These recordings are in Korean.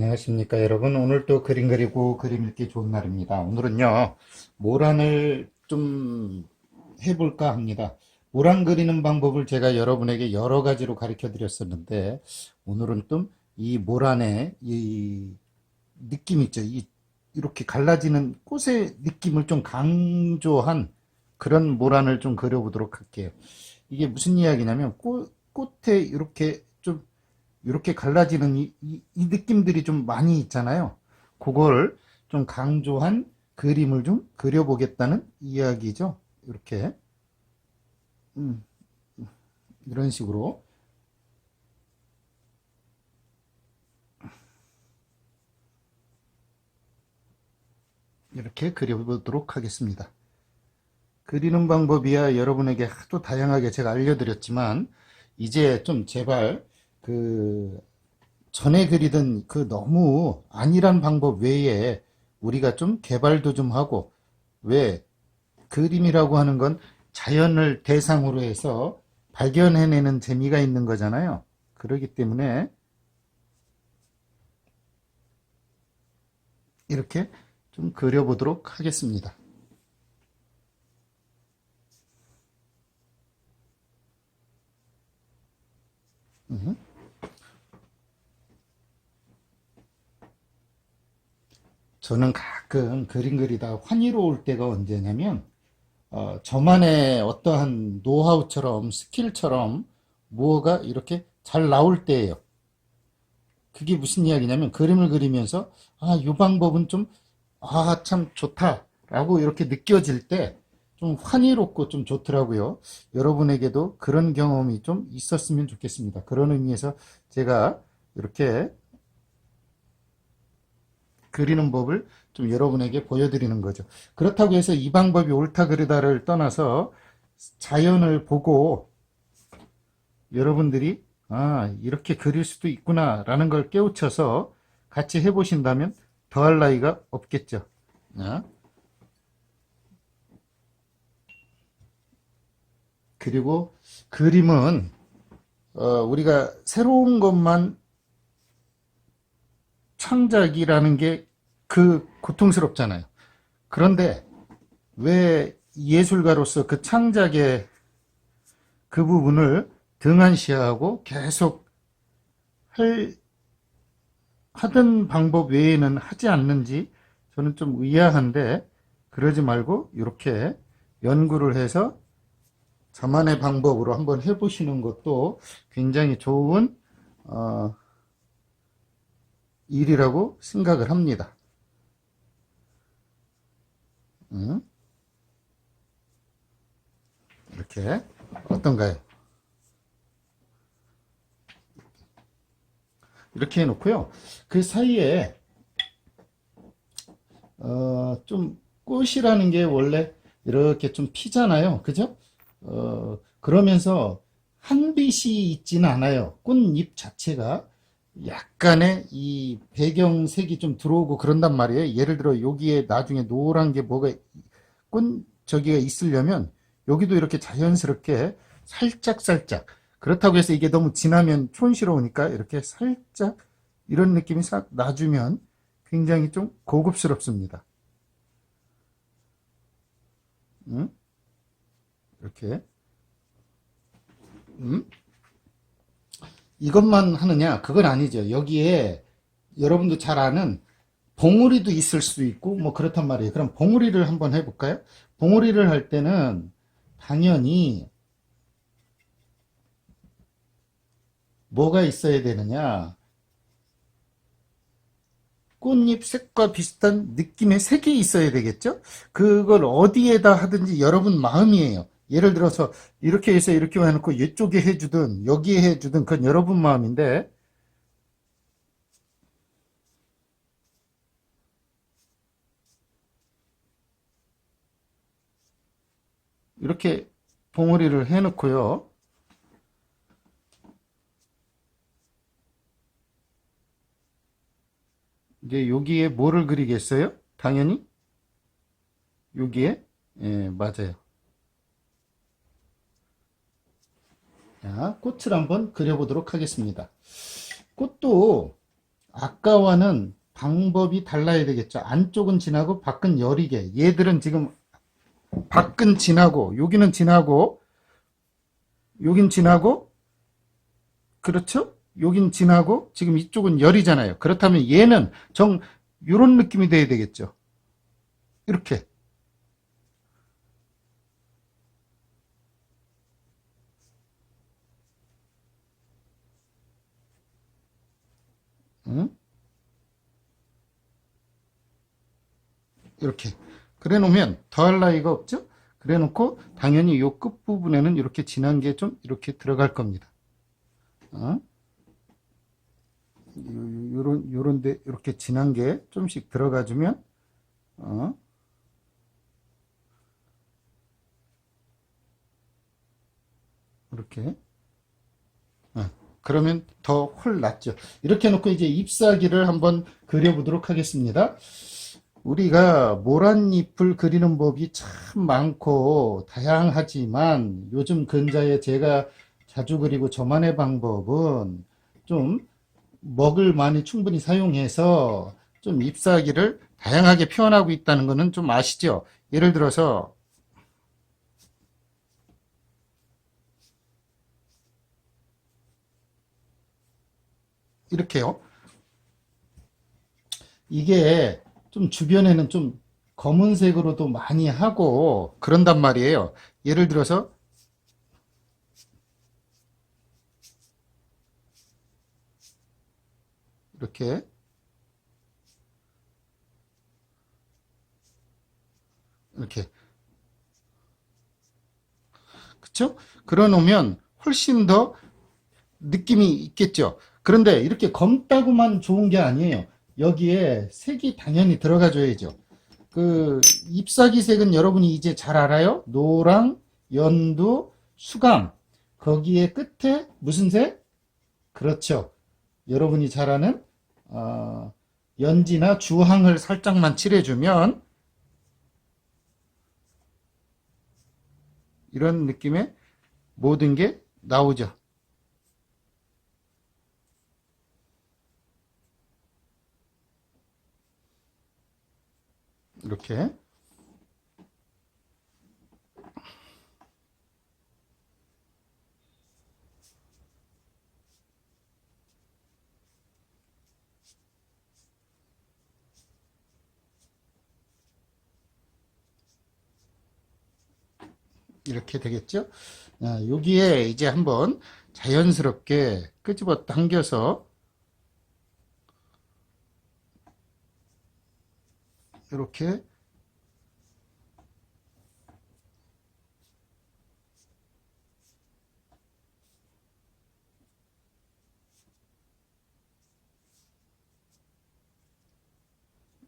안녕하십니까 여러분. 오늘 또 그림 그리고 그림 읽기 좋은 날입니다. 오늘은요 모란을 좀 해볼까 합니다. 모란 그리는 방법을 제가 여러분에게 여러 가지로 가르쳐 드렸었는데 오늘은 좀 이 모란의 이 느낌 있죠? 이 이렇게 갈라지는 꽃의 느낌을 좀 강조한 그런 모란을 좀 그려보도록 할게요. 이게 무슨 이야기냐면 꽃, 꽃에 이렇게 좀 이렇게 갈라지는 이, 이, 이 느낌들이 좀 많이 있잖아요. 그걸 좀 강조한 그림을 좀 그려보겠다는 이야기죠. 이렇게. 음, 이런 식으로. 이렇게 그려보도록 하겠습니다. 그리는 방법이야 여러분에게 하도 다양하게 제가 알려드렸지만, 이제 좀 제발 그 전에 그리던 그 너무 아니란 방법 외에 우리가 좀 개발도 좀 하고 왜 그림이라고 하는 건 자연을 대상으로 해서 발견해내는 재미가 있는 거잖아요. 그렇기 때문에 이렇게 좀 그려보도록 하겠습니다. 음. 저는 가끔 그림 그리다 환희로울 때가 언제냐면, 어, 저만의 어떠한 노하우처럼, 스킬처럼, 뭐가 이렇게 잘 나올 때예요. 그게 무슨 이야기냐면, 그림을 그리면서, 아, 이 방법은 좀, 아, 참 좋다. 라고 이렇게 느껴질 때, 좀 환희롭고 좀 좋더라고요. 여러분에게도 그런 경험이 좀 있었으면 좋겠습니다. 그런 의미에서 제가 이렇게 그리는 법을 좀 여러분에게 보여드리는 거죠. 그렇다고 해서 이 방법이 옳다 그르다를 떠나서 자연을 보고 여러분들이 아, 이렇게 그릴 수도 있구나 라는 걸 깨우쳐서 같이 해보신다면 더할 나위가 없겠죠. 아? 그리고 그림은 어, 우리가 새로운 것만 창작이라는 게 그 고통스럽잖아요. 그런데 왜 예술가로서 그 창작의 그 부분을 등한시하고 계속 할, 하던 방법 외에는 하지 않는지 저는 좀 의아한데 그러지 말고 이렇게 연구를 해서 저만의 방법으로 한번 해보시는 것도 굉장히 좋은 어, 일이라고 생각을 합니다. 음? 이렇게 어떤가요? 이렇게 해놓고요. 그 사이에 어, 좀 꽃이라는 게 원래 이렇게 좀 피잖아요. 그죠? 어, 그러면서 한 빛이 있지는 않아요. 꽃잎 자체가 약간의 이 배경색이 좀 들어오고 그런단 말이에요. 예를 들어 여기에 나중에 노란 게 뭐가 꽃 저기가 있으려면 여기도 이렇게 자연스럽게 살짝 살짝 그렇다고 해서 이게 너무 진하면 촌스러우니까 이렇게 살짝 이런 느낌이 싹 놔주면 굉장히 좀 고급스럽습니다. 응? 이렇게 음? 이것만 하느냐? 그건 아니죠. 여기에 여러분도 잘 아는 봉우리도 있을 수 있고 뭐 그렇단 말이에요. 그럼 봉우리를 한번 해볼까요? 봉우리를 할 때는 당연히 뭐가 있어야 되느냐? 꽃잎 색과 비슷한 느낌의 색이 있어야 되겠죠? 그걸 어디에다 하든지 여러분 마음이에요. 예를 들어서 이렇게 해서 이렇게 해놓고 이쪽에 해주든 여기에 해주든 그건 여러분 마음인데 이렇게 봉우리를 해놓고요. 이제 여기에 뭐를 그리겠어요? 당연히 여기에 예, 맞아요. 자, 꽃을 한번 그려보도록 하겠습니다. 꽃도 아까와는 방법이 달라야 되겠죠. 안쪽은 진하고 밖은 여리게. 얘들은 지금 밖은 진하고 여기는 진하고 여긴 진하고 그렇죠? 여긴 진하고 지금 이쪽은 열이잖아요. 그렇다면 얘는 정 요런 느낌이 돼야 되겠죠. 이렇게 응? 이렇게 그래 놓으면 더할 나위가 없죠? 그래 놓고 당연히 요 끝부분에는 이렇게 진한 게 좀 이렇게 들어갈 겁니다. 어? 요런 요런데 이렇게 진한 게 좀씩 들어가 주면 어? 이렇게 어, 그러면 더훨 낫죠. 이렇게 놓고 이제 잎사귀를 한번 그려보도록 하겠습니다. 우리가 모란잎을 그리는 법이 참 많고 다양하지만 요즘 근자에 제가 자주 그리고 저만의 방법은 좀 먹을 많이 충분히 사용해서 좀 잎사귀를 다양하게 표현하고 있다는 것은 좀 아시죠? 예를 들어서 이렇게요. 이게 좀 주변에는 좀 검은색으로도 많이 하고 그런단 말이에요. 예를 들어서 이렇게 이렇게 그쵸? 그러 놓으면 훨씬 더 느낌이 있겠죠. 그런데 이렇게 검다고만 좋은 게 아니에요. 여기에 색이 당연히 들어가줘야죠. 그 잎사귀 색은 여러분이 이제 잘 알아요. 노랑, 연두, 수감. 거기에 끝에 무슨 색? 그렇죠. 여러분이 잘 아는 어, 연지나 주황을 살짝만 칠해주면 이런 느낌의 모든 게 나오죠. 이렇게 이렇게 되겠죠? 아, 여기에 이제 한번 자연스럽게 끄집어 당겨서 이렇게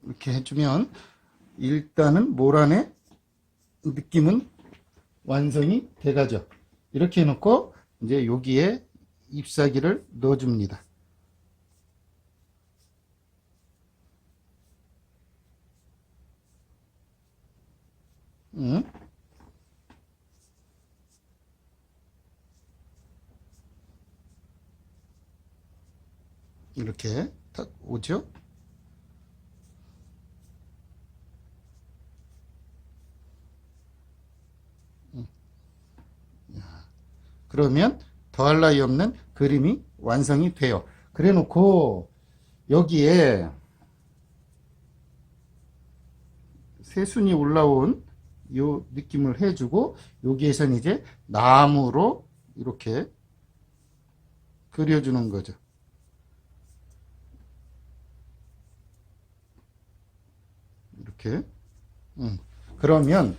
이렇게 해주면 일단은 모란의 느낌은 완성이 돼가죠. 이렇게 해놓고 이제 여기에 잎사귀를 넣어줍니다. 응? 이렇게 딱 오죠? 그러면 더할 나위 없는 그림이 완성이 돼요. 그래 놓고 여기에 새순이 올라온 요 느낌을 해주고 여기에선 이제 나무로 이렇게 그려주는 거죠. 이렇게. 음. 그러면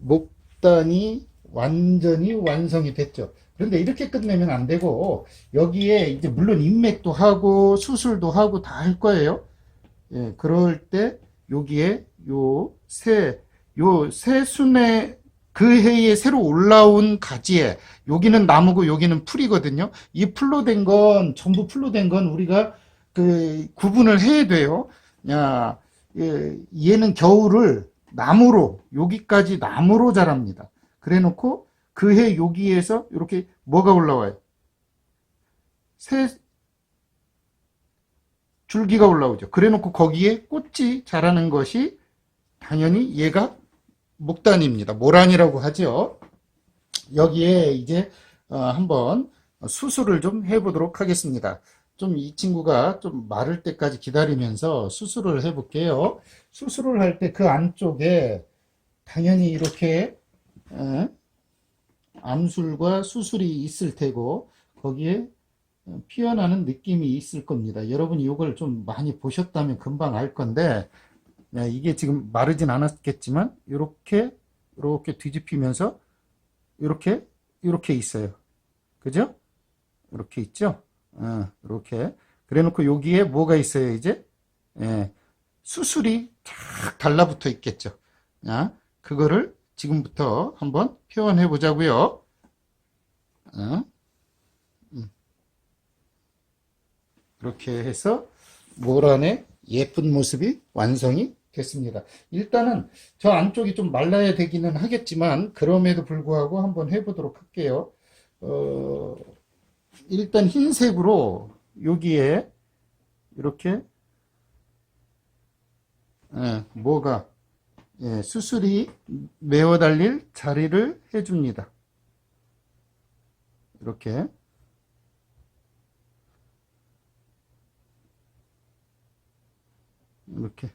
목단이 완전히 완성이 됐죠. 그런데 이렇게 끝내면 안 되고 여기에 이제 물론 인맥도 하고 수술도 하고 다 할 거예요. 예, 그럴 때 여기에 요 새, 요 새순의 그 해에 새로 올라온 가지에 여기는 나무고 여기는 풀이거든요. 이 풀로 된 건 전부 풀로 된 건 우리가 그 구분을 해야 돼요. 야, 예, 얘는 겨울을 나무로 여기까지 나무로 자랍니다. 그래 놓고 그 해 여기에서 이렇게 뭐가 올라와요? 새 줄기가 올라오죠. 그래 놓고 거기에 꽃이 자라는 것이 당연히 얘가 목단입니다. 모란이라고 하죠. 여기에 이제 어, 한번 수술을 좀 해보도록 하겠습니다. 좀 이 친구가 좀 마를 때까지 기다리면서 수술을 해볼게요. 수술을 할 때 그 안쪽에 당연히 이렇게 에, 암술과 수술이 있을 테고 거기에 피어나는 느낌이 있을 겁니다. 여러분이 이걸 좀 많이 보셨다면 금방 알 건데 네, 이게 지금 마르진 않았겠지만 이렇게 이렇게 뒤집히면서 이렇게 이렇게 있어요. 그죠? 이렇게 있죠? 어, 이렇게 그래놓고 여기에 뭐가 있어요 이제? 예, 수술이 쫙 달라붙어 있겠죠. 야, 그거를 지금부터 한번 표현해 보자고요. 어? 음. 이렇게 해서 모란의 예쁜 모습이 완성이 됐습니다. 일단은 저 안쪽이 좀 말라야 되기는 하겠지만 그럼에도 불구하고 한번 해보도록 할게요. 어, 일단 흰색으로 여기에 이렇게 예, 뭐가 예, 수술이 메어 달릴 자리를 해줍니다. 이렇게 이렇게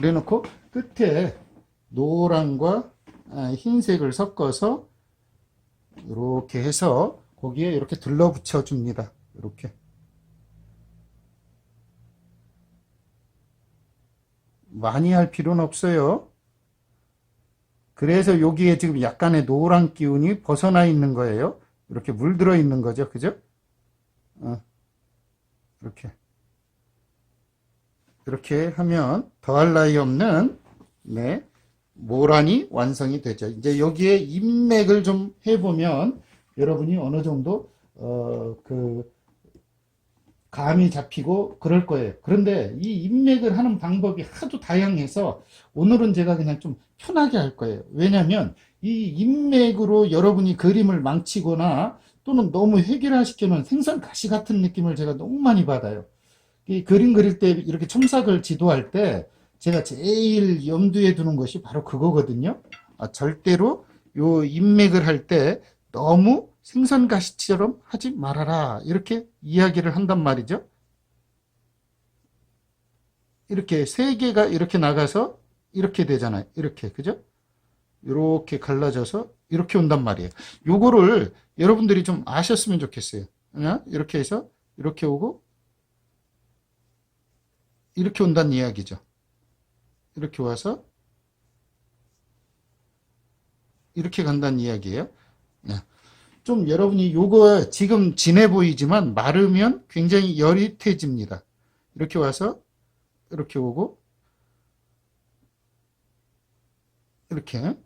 그래 놓고 끝에 노란과 아, 흰색을 섞어서 이렇게 해서 거기에 이렇게 둘러붙여 줍니다. 이렇게 많이 할 필요는 없어요. 그래서 여기에 지금 약간의 노란 기운이 벗어나 있는 거예요. 이렇게 물들어 있는 거죠. 그죠? 어, 이렇게. 이렇게 하면 더할 나위 없는, 네, 모란이 완성이 되죠. 이제 여기에 인맥을 좀 해보면 여러분이 어느 정도, 어, 그, 감이 잡히고 그럴 거예요. 그런데 이 인맥을 하는 방법이 하도 다양해서 오늘은 제가 그냥 좀 편하게 할 거예요. 왜냐하면 이 인맥으로 여러분이 그림을 망치거나 또는 너무 획일화시켜놓은 생선 가시 같은 느낌을 제가 너무 많이 받아요. 이 그림 그릴 때 이렇게 첨삭을 지도할 때 제가 제일 염두에 두는 것이 바로 그거거든요. 아, 절대로 요 인맥을 할 때 너무 생선가시처럼 하지 말아라. 이렇게 이야기를 한단 말이죠. 이렇게 세 개가 이렇게 나가서 이렇게 되잖아요. 이렇게. 그죠? 이렇게 갈라져서 이렇게 온단 말이에요. 요거를 여러분들이 좀 아셨으면 좋겠어요. 이렇게 해서 이렇게 오고 이렇게 온다는 이야기죠. 이렇게 와서 이렇게 간다는 이야기예요. 네. 좀 여러분이 요거 지금 진해 보이지만 마르면 굉장히 여릿해집니다. 이렇게 와서 이렇게 오고 이렇게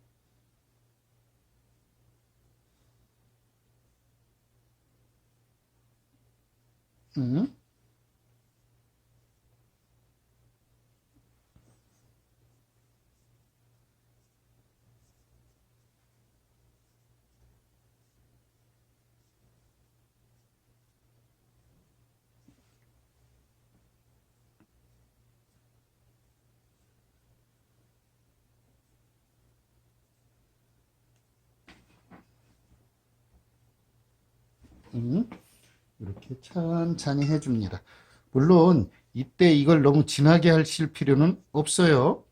음. 음, 이렇게 천천히 해줍니다. 물론 이때 이걸 너무 진하게 하실 필요는 없어요.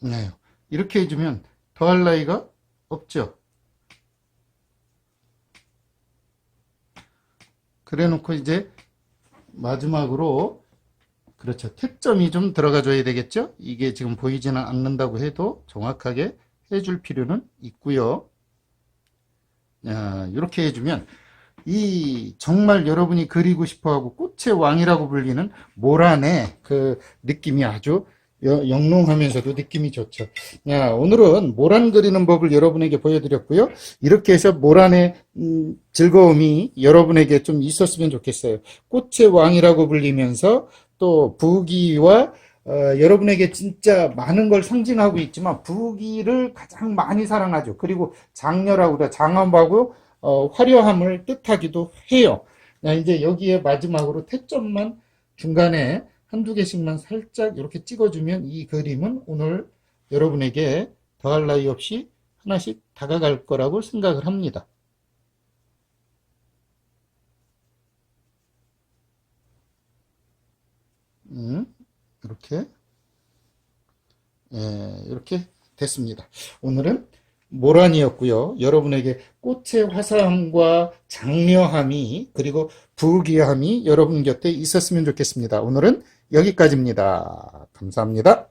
네. 이렇게 해주면 더할 나위가 없죠. 그래 놓고 이제 마지막으로 그렇죠. 택점이 좀 들어가 줘야 되겠죠. 이게 지금 보이지는 않는다고 해도 정확하게 해줄 필요는 있고요. 야, 이렇게 해주면 이 정말 여러분이 그리고 싶어하고 꽃의 왕이라고 불리는 모란의 그 느낌이 아주 여- 영롱하면서도 느낌이 좋죠. 야, 오늘은 모란 그리는 법을 여러분에게 보여드렸고요. 이렇게 해서 모란의 음, 즐거움이 여러분에게 좀 있었으면 좋겠어요. 꽃의 왕이라고 불리면서 또 부귀와 어, 여러분에게 진짜 많은 걸 상징하고 있지만 부귀를 가장 많이 사랑하죠. 그리고 그래, 장엄하고 어, 화려함을 뜻하기도 해요. 자, 이제 여기에 마지막으로 태점만 중간에 한두 개씩만 살짝 이렇게 찍어주면 이 그림은 오늘 여러분에게 더할 나위 없이 하나씩 다가갈 거라고 생각을 합니다. 음, 이렇게, 예, 이렇게 됐습니다. 오늘은 모란이었고요. 여러분에게 꽃의 화사함과 장려함이 그리고 부귀함이 여러분 곁에 있었으면 좋겠습니다. 오늘은 여기까지입니다. 감사합니다.